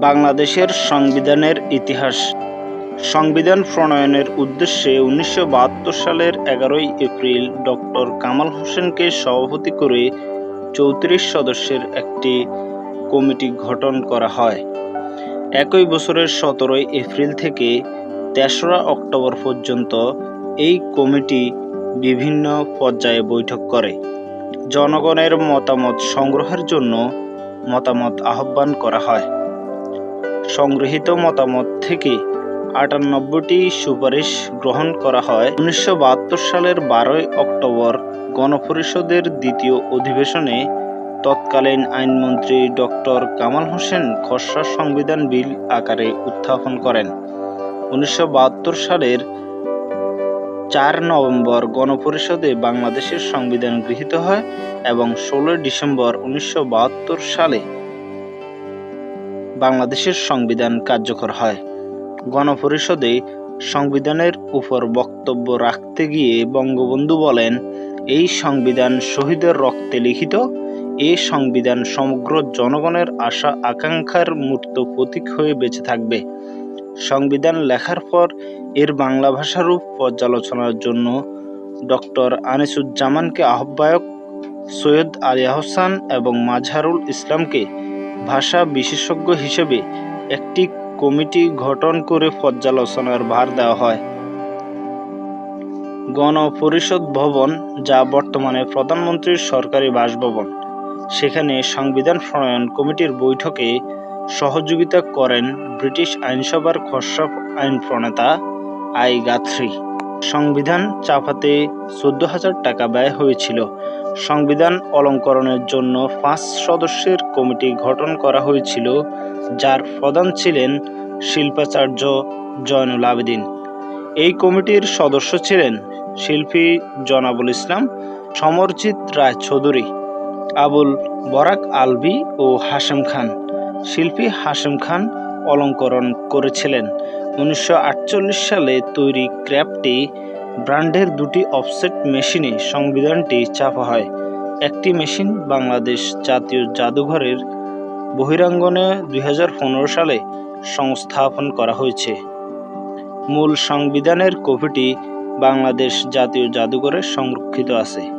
বাংলাদেশের সংবিধানের ইতিহাস। সংবিধান প্রণয়নের উদ্দেশ্যে উনিশশো বাহাত্তর সালের এগারোই এপ্রিল ডক্টর কামাল হোসেনকে সভাপতি করে চৌত্রিশ সদস্যের একটি কমিটি গঠন করা হয়। একই বছরের সতেরোই এপ্রিল থেকে তেসরা অক্টোবর পর্যন্ত এই কমিটি বিভিন্ন পর্যায়ে বৈঠক করে। জনগণের মতামত সংগ্রহের জন্য মতামত আহ্বান করা হয়। সংগৃহীত মতামত থেকে আটানব্বইটি সুপারিশ গ্রহণ করা হয়। উনিশশো বাহাত্তর সালের বারোই অক্টোবর গণপরিষদের দ্বিতীয় অধিবেশনে তৎকালীন আইনমন্ত্রী ডক্টর কামাল হোসেন খসড়া সংবিধান বিল আকারে উত্থাপন করেন। উনিশশো বাহাত্তর সালের চার নভেম্বর গণপরিষদে বাংলাদেশের সংবিধান গৃহীত হয় এবং ষোলোই ডিসেম্বর উনিশশো বাহাত্তর সালে বাংলাদেশের সংবিধান কার্যকর হয়। গণপরিষদে সংবিধানের উপর বক্তব্য রাখতে গিয়ে বঙ্গবন্ধু বলেন, এই সংবিধান শহীদের রক্তে লিখিত এই সংবিধান সমগ্র জনগণের আশা আকাঙ্ক্ষার মূর্ত প্রতীক হয়ে বেঁচে থাকবে। সংবিধান লেখার পর এর বাংলা ভাষারূপ পর্যালোচনার জন্য ডক্টর আনিসুজ্জামানকে আহ্বায়ক সৈয়দ আলী আহসান এবং মাজহারুল ইসলামকে ভাষা বিশেষজ্ঞ হিসেবে একটি কমিটি গঠন করে পর্যালোচনার ভার দেওয়া হয়। গণপরিষদ ভবন, যা বর্তমানে প্রধানমন্ত্রীর সরকারি বাসভবন, সেখানে সংবিধান প্রণয়ন কমিটির বৈঠকে সহযোগিতা করেন ব্রিটিশ আইনসভার খসড়া আইন প্রণেতা আই গাথ্রি সংবিধান চাপাতে চোদ্দ হাজার টাকা ব্যয় হয়েছিল। সংবিধান অলঙ্করণের জন্য পাঁচ সদস্যের কমিটি গঠন করা হয়েছিল, যার প্রধান ছিলেন শিল্পাচার্য জয়নুল আবেদিন। এই কমিটির সদস্য ছিলেন শিল্পী জনাবুল ইসলাম, সমরজিৎ রায় চৌধুরী আবুল বরাক আলবি ও হাশেম খান। শিল্পী হাশেম খান অলঙ্করণ করেছিলেন। উনিশশো আটচল্লিশ সালে তৈরি ক্র্যাপটি ব্র্যান্ডের দুটি অফসেট মেশিনে সংবিধানটি চাপা হয়। একটি মেশিন বাংলাদেশ জাতীয় জাদুঘরের বহিরাঙ্গনে দুই হাজার পনেরো সালে সংস্থাপন করা হয়েছে। মূল সংবিধানের কপিটি বাংলাদেশ জাতীয় জাদুঘরে সংরক্ষিত আছে।